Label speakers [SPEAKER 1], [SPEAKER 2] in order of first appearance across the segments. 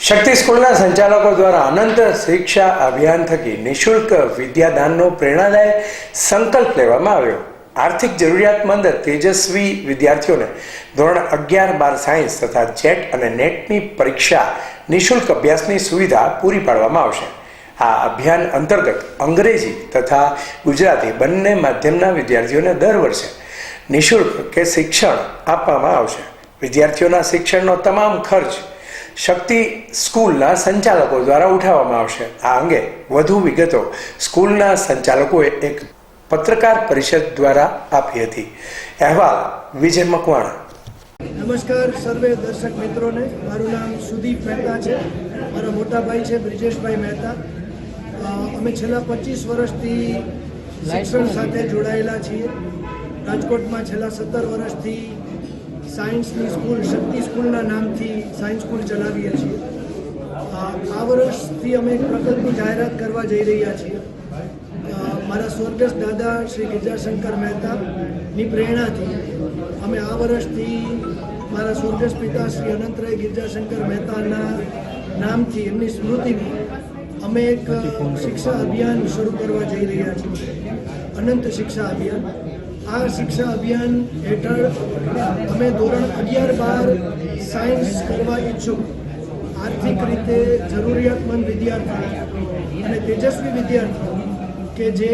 [SPEAKER 1] શક્તિ સ્કૂલના સંચાલકો દ્વારા અનંત શિક્ષા અભિયાન થકી નિઃશુલ્ક વિદ્યાદાનનો પ્રેરણાદાયક સંકલ્પ લેવામાં આવ્યો. આર્થિક જરૂરિયાતમંદ તેજસ્વી વિદ્યાર્થીઓને ધોરણ અગિયાર બાર સાયન્સ તથા જેટ અને નેટની પરીક્ષા નિઃશુલ્ક અભ્યાસની સુવિધા પૂરી પાડવામાં આવશે. આ અભિયાન અંતર્ગત અંગ્રેજી તથા ગુજરાતી બંને માધ્યમના વિદ્યાર્થીઓને દર વર્ષે નિઃશુલ્ક કે શિક્ષણ આપવામાં આવશે. વિદ્યાર્થીઓના શિક્ષણનો તમામ ખર્ચ શક્તિ સ્કૂલના સંચાલકો દ્વારા ઉઠાવવામાં આવશે. આ અંગે વધુ વિગતો સ્કૂલના સંચાલકોએ એક પત્રકાર પરિષદ દ્વારા આપી હતી. અહેવાલ વિજય મકવાણા.
[SPEAKER 2] નમસ્કાર સર્વે દર્શક મિત્રોને. મારું નામ સુદીપ મહેતા છે. મારા મોટા ભાઈ છે બ્રિજેશભાઈ મહેતા. અમે છેલ્લા પચીસ વર્ષથી શિક્ષણ સાથે જોડાયેલા છીએ. રાજકોટમાં છેલ્લા સત્તર વર્ષથી સાયન્સની સ્કૂલ, શક્તિ સ્કૂલના નામથી સાયન્સ સ્કૂલ ચલાવીએ છીએ. આ વર્ષથી અમે એક પ્રકલ્પની જાહેરાત કરવા જઈ રહ્યા છીએ. મારા સ્વર્ગસ્થ દાદા શ્રી ગિરજાશંકર મહેતાની પ્રેરણાથી અમે આ વર્ષથી મારા સ્વર્ગસ્થ પિતા શ્રી અનંતરાય ગિરજાશંકર મહેતાના નામથી એમની સ્મૃતિની અમે એક શિક્ષા અભિયાન શરૂ કરવા જઈ રહ્યા છીએ. અનંત શિક્ષા અભિયાન. આ શિક્ષા અભિયાન હેઠળ અમે ધોરણ અગિયાર બાર સાયન્સ કરવા ઈચ્છુક આર્થિક રીતે જરૂરિયાતમંદ વિદ્યાર્થીઓ અને તેજસ્વી વિદ્યાર્થીઓ કે જે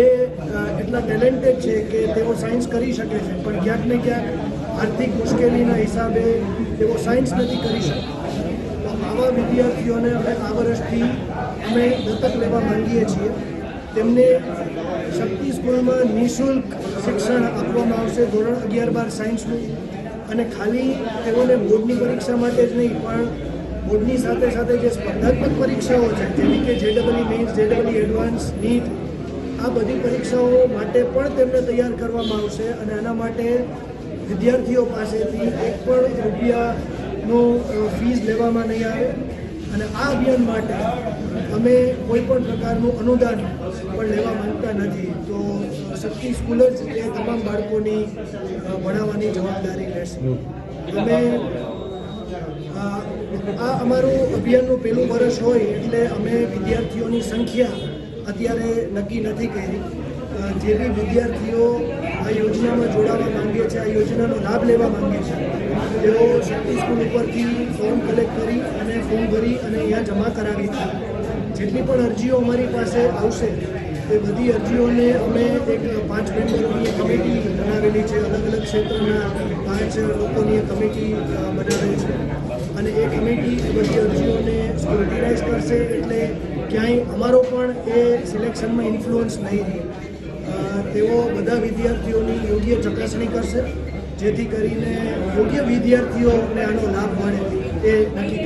[SPEAKER 2] એટલા ટેલેન્ટેડ છે કે તેઓ સાયન્સ કરી શકે છે, પણ ક્યાંક ને ક્યાંક આર્થિક મુશ્કેલીના હિસાબે તેઓ સાયન્સ નથી કરી શકતા. આવા વિદ્યાર્થીઓને અમે આ વર્ષથી અમે દત્તક લેવા માંગીએ છીએ. તેમને શક્તિ સ્કૂલમાં નિઃશુલ્ક શિક્ષણ આપવામાં આવશે. ધોરણ અગિયાર બાર સાયન્સનું. અને ખાલી તેઓને બોર્ડની પરીક્ષા માટે જ નહીં, પણ બોર્ડની સાથે સાથે જે સ્પર્ધાત્મક પરીક્ષાઓ છે, જેવી કે J double E mains J double E advance, NEET, આ બધી પરીક્ષાઓ માટે પણ તેમને તૈયાર કરવામાં આવશે. અને આના માટે વિદ્યાર્થીઓ પાસેથી એક પણ રૂપિયાનો ફીસ લેવામાં નહીં આવે. અને આ અભિયાન માટે અમે કોઈ પણ પ્રકારનું અનુદાન પણ લેવા માંગતા નથી. તો શક્તિ સ્કૂલ જ એ તમામ બાળકોની ભણાવવાની જવાબદારી લેશે અમે આ અમારું અભિયાનનું પહેલું વર્ષ હોય એટલે અમે વિદ્યાર્થીઓની સંખ્યા અત્યારે નક્કી નથી કરી. જે બી વિદ્યાર્થીઓ આ યોજનામાં જોડાવા માંગે છે, આ યોજનાનો લાભ લેવા માંગે છે, તેઓ શક્તિ સ્કૂલ ઉપરથી ફોર્મ કલેક્ટ કરી ફોર્મ ભરી અને અહીંયા જમા કરાવી છે. જેટલી પણ અરજીઓ અમારી પાસે આવશે તે બધી અરજીઓને અમે એક પાંચ મેમ્બરોની કમિટી બનાવેલી છે. અલગ અલગ ક્ષેત્રના પાંચ લોકોની કમિટી બનાવેલી છે. અને એ કમિટી એ બધી અરજીઓને સ્ક્રુટિનાઇઝ કરશે એટલે ક્યાંય અમારો પણ એ સિલેક્શનમાં ઇન્ફ્લુઅન્સ નહીં રહે. તેઓ બધા વિદ્યાર્થીઓની યોગ્ય ચકાસણી કરશે, જેથી કરીને યોગ્ય વિદ્યાર્થીઓને આનો લાભ મળે, એ નક્કી